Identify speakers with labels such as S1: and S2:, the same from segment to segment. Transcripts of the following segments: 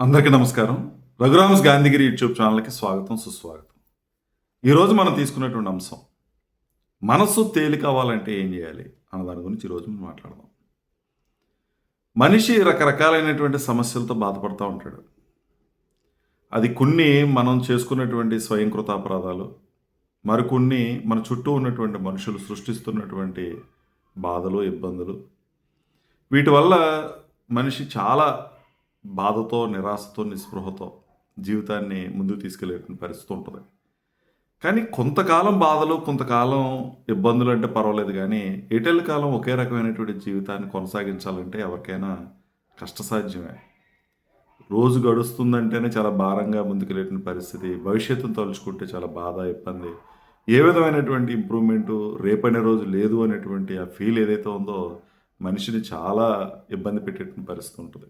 S1: అందరికీ నమస్కారం. రఘురామ్స్ గాంధీగిరి యూట్యూబ్ ఛానల్కి స్వాగతం సుస్వాగతం. ఈరోజు మనం తీసుకున్నటువంటి అంశం మనస్సు తేలిక అవ్వాలంటే ఏం చేయాలి అన్న దాని గురించి ఈరోజు మనం మాట్లాడదాం. మనిషి రకరకాలైనటువంటి సమస్యలతో బాధపడుతూ ఉంటాడు. అది కొన్ని మనం చేసుకున్నటువంటి స్వయంకృత అపరాధాలు మరికొన్ని మన చుట్టూ ఉన్నటువంటి మనుషులు సృష్టిస్తున్నటువంటి బాధలు ఇబ్బందులు. వీటి వల్ల మనిషి చాలా బాధతో నిరాశతో నిస్పృహతో జీవితాన్ని ముందుకు తీసుకెళ్ళేటువంటి పరిస్థితి ఉంటుంది. కానీ కొంతకాలం బాధలు కొంతకాలం ఇబ్బందులు అంటే పర్వాలేదు కానీ ఏటేళ్ళ కాలం ఒకే రకమైనటువంటి జీవితాన్ని కొనసాగించాలంటే ఎవరికైనా కష్టసాధ్యమే. రోజు గడుస్తుందంటేనే చాలా భారంగా ముందుకెళ్ళేటువంటి పరిస్థితి భవిష్యత్తును తలుచుకుంటే చాలా బాధ ఇబ్బంది. ఏ విధమైనటువంటి ఇంప్రూవ్మెంటు రేపనే రోజు లేదు అనేటువంటి ఆ ఫీల్ ఏదైతే ఉందో మనిషిని చాలా ఇబ్బంది పెట్టేటువంటి పరిస్థితి ఉంటుంది.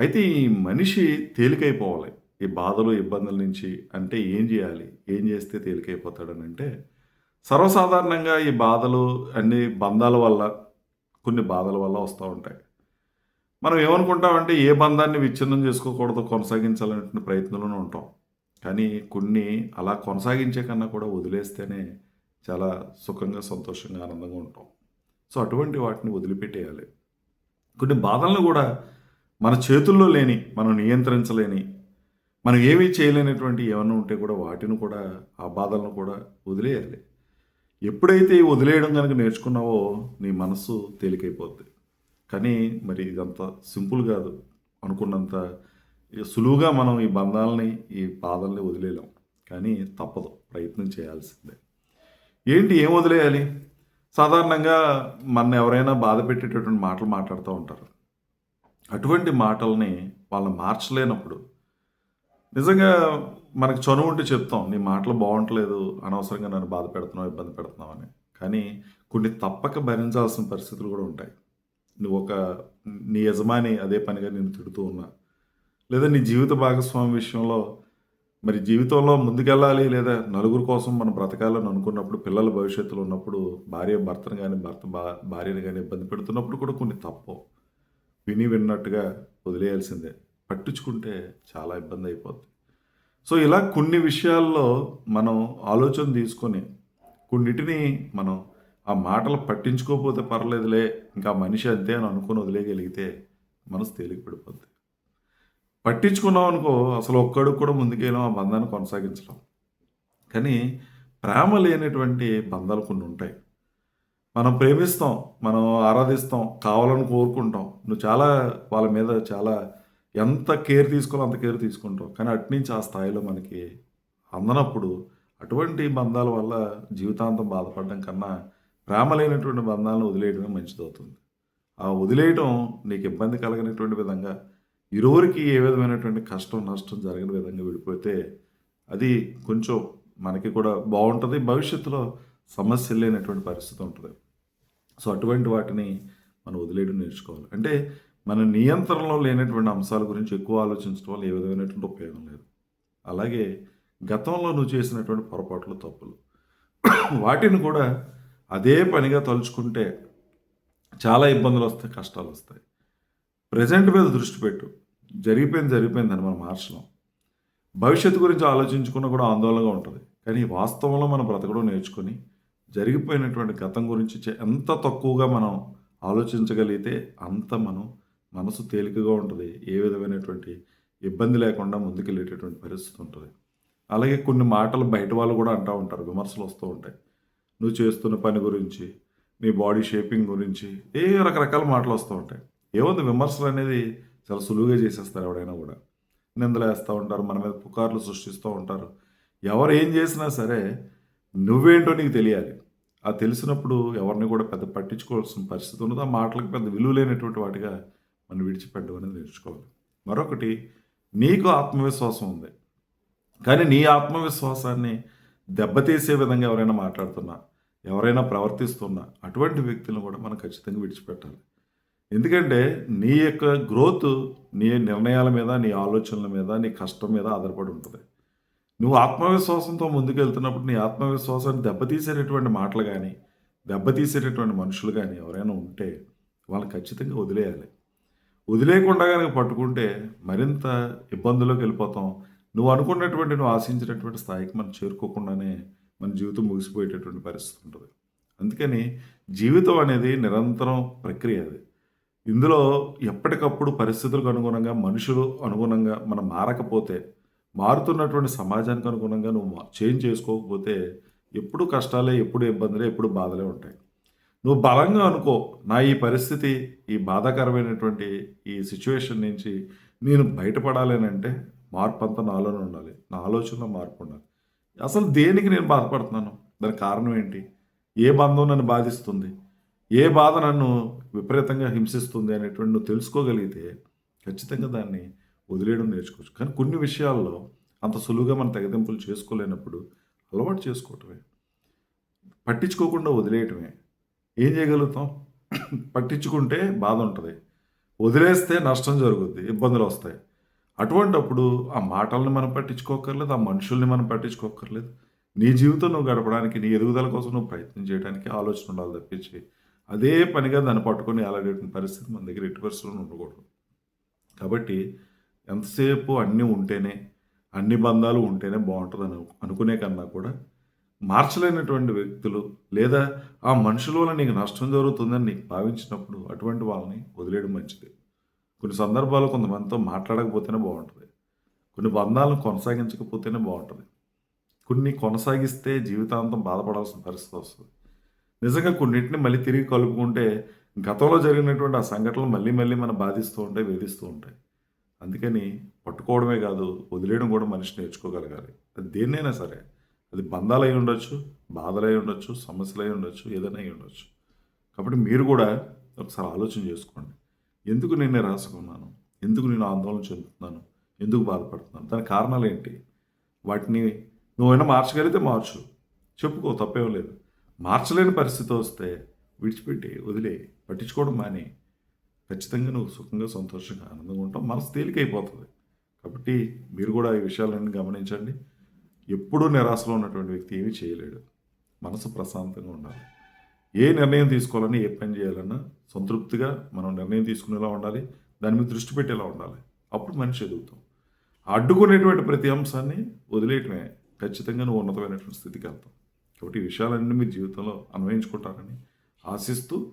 S1: అయితే ఈ మనిషి తేలికైపోవాలి. ఈ బాధలు ఇబ్బందుల నుంచి అంటే ఏం చేయాలి? ఏం చేస్తే తేలికైపోతాడని అంటే సర్వసాధారణంగా ఈ బాధలు అన్ని బంధాల వల్ల కొన్ని బాధల వల్ల వస్తూ ఉంటాయి. మనం ఏమనుకుంటామంటే ఏ బంధాన్ని విచ్ఛిన్నం చేసుకోకూడదు కొనసాగించాలనే ప్రయత్నంలోనే ఉంటాం. కానీ కొన్ని అలా కొనసాగించే కన్నా కూడా వదిలేస్తేనే చాలా సుఖంగా సంతోషంగా ఆనందంగా ఉంటాం. సో అటువంటి వాటిని వదిలిపెట్టేయాలి. కొన్ని బాధలను కూడా మన చేతుల్లో లేని మనం నియంత్రించలేని మనం ఏమీ చేయలేనటువంటి ఏమన్నా ఉంటే కూడా వాటిని కూడా ఆ బాధలను కూడా వదిలేయాలి. ఎప్పుడైతే వదిలేయడం కనుక నేర్చుకున్నావో నీ మనస్సు తేలికైపోద్ది. కానీ మరి ఇదంత సింపుల్ కాదు. అనుకున్నంత సులువుగా మనం ఈ బంధాలని ఈ బాధల్ని వదిలేయలేం. కానీ తప్పదు. ప్రయత్నం చేయాల్సిందే. ఏంటి? ఏం వదిలేయాలి? సాధారణంగా మన ఎవరైనా బాధ పెట్టేటటువంటి మాటలు మాట్లాడుతూ ఉంటారు. అటువంటి మాటల్ని వాళ్ళని మార్చలేనప్పుడు. నిజంగా మనకు చనువు ఉంటే చెప్తాం నీ మాటలు బాగుంటలేదు అనవసరంగా నన్ను బాధ పెడుతున్నావు ఇబ్బంది పెడుతున్నావు అని. కానీ కొన్ని తప్పక భరించాల్సిన పరిస్థితులు కూడా ఉంటాయి. నువ్వు ఒక నీ యజమాని అదే పనిగా నేను తిడుతూ ఉన్నా. లేదా నీ జీవిత భాగస్వామి విషయంలో మరి జీవితంలో ముందుకెళ్ళాలి లేదా నలుగురు కోసం మనం బ్రతకాలని అనుకున్నప్పుడు పిల్లల భవిష్యత్తులో ఉన్నప్పుడు భార్య భర్తను కానీ భర్త భార్యను కానీ ఇబ్బంది పెడుతున్నప్పుడు కూడా కొన్ని తప్పు. విని విన్నట్టుగా వదిలేయాల్సిందే. పట్టించుకుంటే చాలా ఇబ్బంది అయిపోద్ది. సో ఇలా కొన్ని విషయాల్లో మనం ఆలోచన తీసుకొని కొన్నిటిని మనం ఆ మాటలు పట్టించుకోకపోతే పర్లేదులే ఇంకా మనిషి అంతే అని అనుకుని వదిలేయగలిగితే మనసు తేలిక పడిపోద్ది. పట్టించుకున్నాం అనుకో అసలు ఒక్కడు కూడా ముందుకెళ్ళాం ఆ బంధాన్ని కొనసాగించడం కానీ ప్రేమ లేనటువంటి బంధాలు కొన్ని ఉంటాయి. మనం ప్రేమిస్తాం మనం ఆరాధిస్తాం కావాలని కోరుకుంటాం. నువ్వు చాలా వాళ్ళ మీద చాలా ఎంత కేర్ తీసుకోవాలో అంత కేర్ తీసుకుంటావు. కానీ అట్నుంచి ఆ స్థాయిలో మనకి అందనప్పుడు అటువంటి బంధాల వల్ల జీవితాంతం బాధపడడం కన్నా ప్రేమ లేనటువంటి బంధాలను వదిలేయడమే మంచిదవుతుంది. ఆ వదిలేయడం నీకు ఇబ్బంది కలగనటువంటి విధంగా ఇరువురికి ఏ విధమైనటువంటి కష్టం నష్టం జరిగిన విధంగా విడిపోతే అది కొంచెం మనకి కూడా బాగుంటుంది. భవిష్యత్తులో సమస్యలు లేనటువంటి పరిస్థితి ఉంటుంది. సో అటువంటి వాటిని మనం వదిలేయడం నేర్చుకోవాలి. అంటే మన నియంత్రణలో లేనటువంటి అంశాల గురించి ఎక్కువ ఆలోచించడం వల్ల ఏ విధమైనటువంటి ఉపయోగం లేదు. అలాగే గతంలో నువ్వు చేసినటువంటి పొరపాట్లు తప్పులు. వాటిని కూడా అదే పనిగా తలుచుకుంటే చాలా ఇబ్బందులు వస్తాయి కష్టాలు వస్తాయి. ప్రజెంట్ మీద దృష్టి పెట్టు. జరిగిపోయింది జరిగిపోయిందని మనం మార్చడం భవిష్యత్తు గురించి ఆలోచించుకున్నా కూడా ఆందోళనగా ఉంటుంది. కానీ వాస్తవంలో మనం బ్రతకడం నేర్చుకొని జరిగిపోయినటువంటి గతం గురించి చే- ఎంత తక్కువగా మనం ఆలోచించగలిగితే అంత మనం మనసు తేలికగా ఉంటుంది. ఏ విధమైనటువంటి ఇబ్బంది లేకుండా ముందుకెళ్ళేటటువంటి పరిస్థితి ఉంటుంది. అలాగే కొన్ని మాటలు బయట వాళ్ళు కూడా అంటూ ఉంటారు విమర్శలు వస్తూ ఉంటాయి. నువ్వు చేస్తున్న పని గురించి నీ బాడీ షేపింగ్ గురించి ఏ రకరకాల మాటలు వస్తూ ఉంటాయి. ఏముంది విమర్శలు అనేది చాలా సులువుగా చేసేస్తారు ఎవడైనా కూడా. నిందలు వేస్తూ ఉంటారు మన మీద పుకార్లు సృష్టిస్తూ ఉంటారు. ఎవరు ఏం చేసినా సరే నువ్వేంటో నీకు తెలియాలి. ఆ తెలిసినప్పుడు ఎవరిని కూడా పెద్ద పట్టించుకోవాల్సిన పరిస్థితి ఉన్నది. ఆ మాటలకు పెద్ద విలువ లేనటువంటి వాటిగా మనం విడిచిపెట్టడం అనేది నేర్చుకోవాలి. మరొకటి నీకు ఆత్మవిశ్వాసం ఉంది. కానీ నీ ఆత్మవిశ్వాసాన్ని దెబ్బతీసే విధంగా ఎవరైనా మాట్లాడుతున్నా ఎవరైనా ప్రవర్తిస్తున్నా అటువంటి వ్యక్తులను కూడా మనం ఖచ్చితంగా విడిచిపెట్టాలి. ఎందుకంటే నీ యొక్క గ్రోత్ నీ నిర్ణయాల మీద నీ ఆలోచనల మీద నీ కష్టం మీద ఆధారపడి ఉంటుంది. నువ్వు ఆత్మవిశ్వాసంతో ముందుకెళ్తున్నప్పుడు నీ ఆత్మవిశ్వాసాన్ని దెబ్బతీసేటటువంటి మాటలు కానీ దెబ్బతీసేటటువంటి మనుషులు కానీ ఎవరైనా ఉంటే వాళ్ళు ఖచ్చితంగా వదిలేయాలి. వదిలేయకుండా కనుక పట్టుకుంటే మరింత ఇబ్బందుల్లోకి వెళ్ళిపోతాం. నువ్వు అనుకున్నటువంటి నువ్వు ఆశించినటువంటి స్థాయికి మనం చేరుకోకుండానే మన జీవితం ముగిసిపోయేటటువంటి పరిస్థితి ఉంటుంది. అందుకని జీవితం అనేది నిరంతరం ప్రక్రియ అది. ఇందులో ఎప్పటికప్పుడు పరిస్థితులకు అనుగుణంగా మనుషులు అనుగుణంగా మనం మారకపోతే మారుతున్నటువంటి సమాజానికి అనుగుణంగా నువ్వు చేంజ్ చేసుకోకపోతే ఎప్పుడు కష్టాలే ఎప్పుడు ఇబ్బందులే ఎప్పుడు బాధలే ఉంటాయి. నువ్వు బలంగా అనుకో నా ఈ పరిస్థితి ఈ బాధాకరమైనటువంటి ఈ సిచ్యువేషన్ నుంచి నేను బయటపడాలేనంటే అంటే మార్పు అంతా నాలోనే ఉండాలి. నా ఆలోచనలో మార్పు ఉండాలి. అసలు దేనికి నేను బాధపడుతున్నాను? దానికి కారణం ఏంటి? ఏ బంధం నన్ను బాధిస్తుంది? ఏ బాధ నన్ను విపరీతంగా హింసిస్తుంది అనేటువంటి నువ్వు తెలుసుకోగలిగితే ఖచ్చితంగా దాన్ని వదిలేయడం నేర్చుకోవచ్చు. కానీ కొన్ని విషయాల్లో అంత సులువుగా మనం తెగదింపులు చేసుకోలేనప్పుడు అలవాటు చేసుకోవటమే. పట్టించుకోకుండా వదిలేయటమే. ఏం చేయగలుగుతాం? పట్టించుకుంటే బాధ ఉంటుంది. వదిలేస్తే నష్టం జరుగుద్ది ఇబ్బందులు వస్తాయి. అటువంటప్పుడు ఆ మాటల్ని మనం పట్టించుకోకర్లేదు ఆ మనుషుల్ని మనం పట్టించుకోకర్లేదు. నీ జీవితం నువ్వు గడపడానికి నీ ఎదుగుదల కోసం నువ్వు ప్రయత్నం చేయడానికి ఆలోచన ఉండాలి తప్పించి అదే పనిగా దాన్ని పట్టుకొని అలాగేటువంటి పరిస్థితి మన దగ్గర ఎట్టి పరిస్థితుల్లో ఉండకూడదు. కాబట్టి ఎంతసేపు అన్నీ ఉంటేనే అన్ని బంధాలు ఉంటేనే బాగుంటుంది అని అనుకునే కన్నా కూడా మార్చలేనటువంటి వ్యక్తులు లేదా ఆ మనుషుల వల్ల నీకు నష్టం జరుగుతుందని నీకు భావించినప్పుడు అటువంటి వాళ్ళని వదిలేయడం మంచిది. కొన్ని సందర్భాల్లో కొంతమందితో మాట్లాడకపోతేనే బాగుంటుంది. కొన్ని బంధాలను కొనసాగించకపోతేనే బాగుంటుంది. కొన్ని కొనసాగిస్తే జీవితాంతం బాధపడాల్సిన పరిస్థితి వస్తుంది. నిజంగా కొన్నింటిని మళ్ళీ తిరిగి కలుపుకుంటే గతంలో జరిగినటువంటి ఆ సంఘటనలు మళ్ళీ మళ్ళీ మనం బాధిస్తూ ఉంటాయి వేధిస్తూ ఉంటాయి. అందుకని పట్టుకోవడమే కాదు వదిలేయడం కూడా మనిషి నేర్చుకోగలగాలి. అది దేన్నైనా సరే. అది బంధాలు ఉండొచ్చు బాధలు ఉండొచ్చు సమస్యలు అయి ఉండొచ్చు ఏదైనా అయి ఉండొచ్చు. కాబట్టి మీరు కూడా ఒకసారి ఆలోచన చేసుకోండి. ఎందుకు నేను నిరాశకున్నాను ఎందుకు నేను ఆందోళన చెందుతున్నాను? ఎందుకు బాధపడుతున్నాను? దాని కారణాలు ఏంటి? వాటిని నువ్వైనా మార్చగలిగితే మార్చు. చెప్పుకో తప్పేం లేదు. మార్చలేని పరిస్థితి వస్తే విడిచిపెట్టి వదిలే పట్టించుకోవడం మాని ఖచ్చితంగా నువ్వు సుఖంగా సంతోషంగా ఆనందంగా ఉంటావు. మనసు తేలికైపోతుంది. కాబట్టి మీరు కూడా ఈ విషయాలన్నీ గమనించండి. ఎప్పుడూ నిరాశలో ఉన్నటువంటి వ్యక్తి ఏమీ చేయలేడు. మనసు ప్రశాంతంగా ఉండాలి. ఏ నిర్ణయం తీసుకోవాలని ఏ పని చేయాలన్నా సంతృప్తిగా మనం నిర్ణయం తీసుకునేలా ఉండాలి. దాని మీద దృష్టి పెట్టేలా ఉండాలి. అప్పుడు మనిషి ఎదుగుతాం. అడ్డుకునేటువంటి ప్రతి అంశాన్ని వదిలేయటమే ఖచ్చితంగా నువ్వు ఉన్నతమైనటువంటి స్థితికి వెళ్తావు. కాబట్టి ఈ విషయాలన్నీ మీ జీవితంలో అన్వయించుకుంటారని ఆశిస్తూ